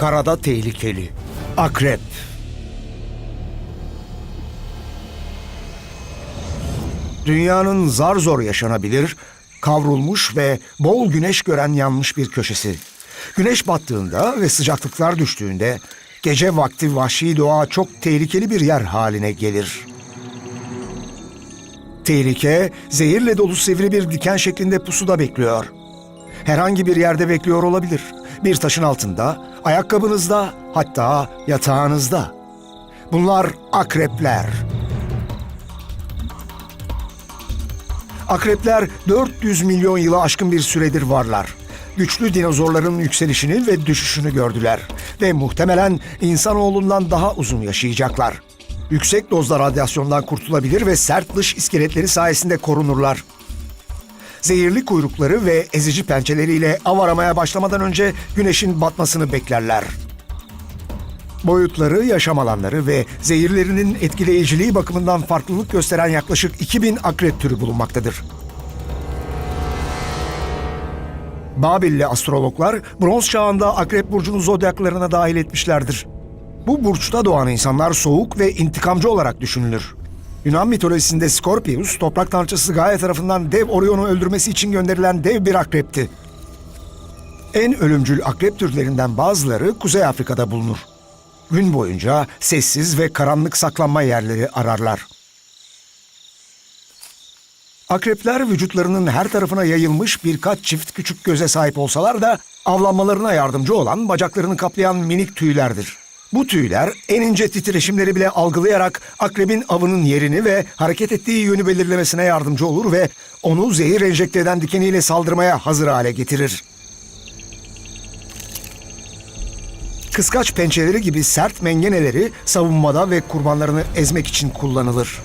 Karada tehlikeli. Akrep. Dünyanın zar zor yaşanabilir, kavrulmuş ve bol güneş gören yanmış bir köşesi. Güneş battığında ve sıcaklıklar düştüğünde gece vakti vahşi doğa çok tehlikeli bir yer haline gelir. Tehlike, zehirle dolu sivri bir diken şeklinde pusuda bekliyor. Herhangi bir yerde bekliyor olabilir. Bir taşın altında, ayakkabınızda, hatta yatağınızda. Bunlar akrepler. Akrepler 400 milyon yılı aşkın bir süredir varlar. Güçlü dinozorların yükselişini ve düşüşünü gördüler ve muhtemelen insanoğlundan daha uzun yaşayacaklar. Yüksek dozda radyasyondan kurtulabilir ve sert dış iskeletleri sayesinde korunurlar. Zehirli kuyrukları ve ezici pençeleriyle av aramaya başlamadan önce güneşin batmasını beklerler. Boyutları, yaşam alanları ve zehirlerinin etkileyiciliği bakımından farklılık gösteren yaklaşık 2000 akrep türü bulunmaktadır. Babilli astrologlar bronz çağında akrep burcunu zodyaklarına dahil etmişlerdir. Bu burçta doğan insanlar soğuk ve intikamcı olarak düşünülür. Yunan mitolojisinde Scorpius, toprak tanrıçası Gaia tarafından dev Orion'u öldürmesi için gönderilen dev bir akrepti. En ölümcül akrep türlerinden bazıları Kuzey Afrika'da bulunur. Gün boyunca sessiz ve karanlık saklanma yerleri ararlar. Akrepler vücutlarının her tarafına yayılmış birkaç çift küçük göze sahip olsalar da avlanmalarına yardımcı olan bacaklarını kaplayan minik tüylerdir. Bu tüyler en ince titreşimleri bile algılayarak akrebin avının yerini ve hareket ettiği yönü belirlemesine yardımcı olur ve onu zehir enjekte eden dikeniyle saldırmaya hazır hale getirir. Kıskaç pençeleri gibi sert mengeneleri savunmada ve kurbanlarını ezmek için kullanılır.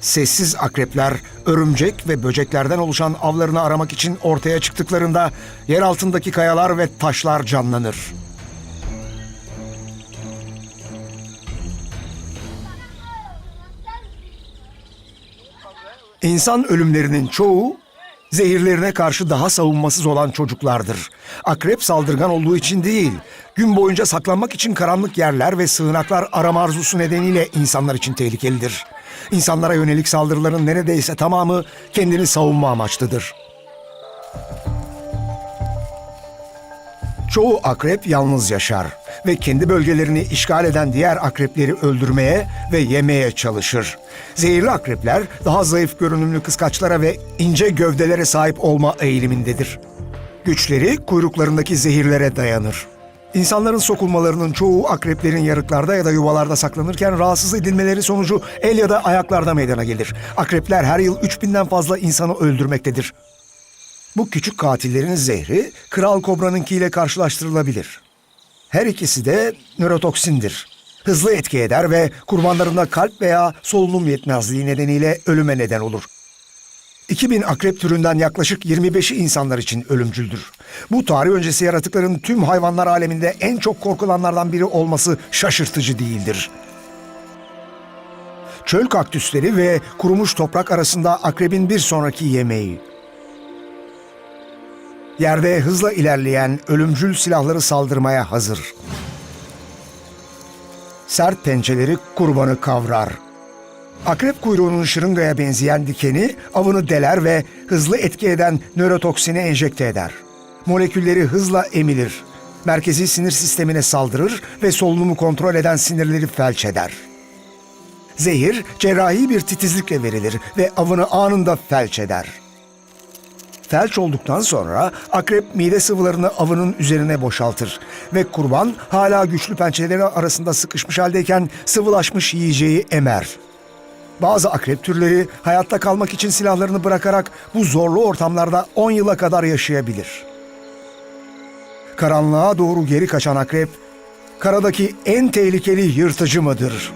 Sessiz akrepler, örümcek ve böceklerden oluşan avlarını aramak için ortaya çıktıklarında yer altındaki kayalar ve taşlar canlanır. İnsan ölümlerinin çoğu zehirlerine karşı daha savunmasız olan çocuklardır. Akrep saldırgan olduğu için değil, gün boyunca saklanmak için karanlık yerler ve sığınaklar arama arzusu nedeniyle insanlar için tehlikelidir. İnsanlara yönelik saldırıların neredeyse tamamı kendini savunma amaçlıdır. Çoğu akrep yalnız yaşar ve kendi bölgelerini işgal eden diğer akrepleri öldürmeye ve yemeye çalışır. Zehirli akrepler daha zayıf görünümlü kıskaçlara ve ince gövdelere sahip olma eğilimindedir. Güçleri kuyruklarındaki zehirlere dayanır. İnsanların sokulmalarının çoğu akreplerin yarıklarda ya da yuvalarda saklanırken rahatsız edilmeleri sonucu el ya da ayaklarda meydana gelir. Akrepler her yıl 3000'den fazla insanı öldürmektedir. Bu küçük katillerin zehri kral kobranınkiyle karşılaştırılabilir. Her ikisi de nörotoksindir. Hızlı etki eder ve kurbanlarında kalp veya solunum yetmezliği nedeniyle ölüme neden olur. 2000 akrep türünden yaklaşık 25'i insanlar için ölümcüldür. Bu tarih öncesi yaratıkların tüm hayvanlar aleminde en çok korkulanlardan biri olması şaşırtıcı değildir. Çöl kaktüsleri ve kurumuş toprak arasında akrebin bir sonraki yemeği. Yerde hızla ilerleyen ölümcül silahları saldırmaya hazır. Sert pençeleri kurbanı kavrar. Akrep kuyruğunun şırıngaya benzeyen dikeni avını deler ve hızlı etki eden nörotoksini enjekte eder. Molekülleri hızla emilir. Merkezi sinir sistemine saldırır ve solunumu kontrol eden sinirleri felç eder. Zehir cerrahi bir titizlikle verilir ve avını anında felç eder. Felç olduktan sonra akrep mide sıvılarını avının üzerine boşaltır ve kurban hala güçlü pençeleri arasında sıkışmış haldeyken sıvılaşmış yiyeceği emer. Bazı akrep türleri hayatta kalmak için silahlarını bırakarak bu zorlu ortamlarda 10 yıla kadar yaşayabilir. Karanlığa doğru geri kaçan akrep, karadaki en tehlikeli yırtıcı mıdır?